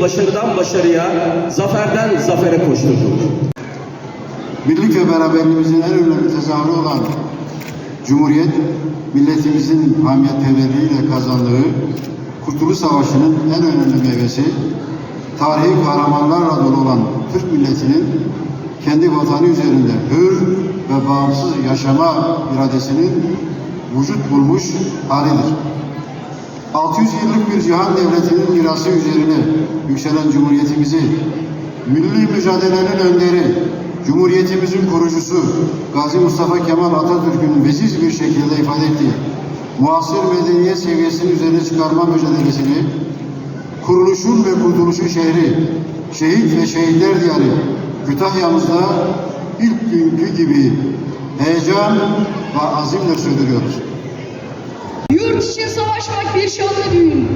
başarıdan başarıya, zaferden zafere koşturduk. Birlik ve beraberliğimizin en önemli tezahürü olan Cumhuriyet, milletimizin hamiyetperverliğiyle kazandığı Kurtuluş Savaşı'nın en önemli meyvesi, tarihi kahramanlarla dolu olan Türk milletinin kendi vatanı üzerinde hür ve bağımsız yaşama iradesinin vücut bulmuş halidir. 600 yıllık bir cihan devletinin mirası üzerine yükselen Cumhuriyetimizi, milli mücadelenin önderi, Cumhuriyetimizin kurucusu Gazi Mustafa Kemal Atatürk'ün veziz bir şekilde ifade ettiği muasır medeniyet seviyesinin üzerine çıkarma mücadelesini kuruluşun ve kurtuluşun şehri, şehit ve şehitler diyarı Kütahya'mızda ilk günkü gibi heyecan ve azimle sürdürüyoruz. İçin savaşmak bir şanlı düğün.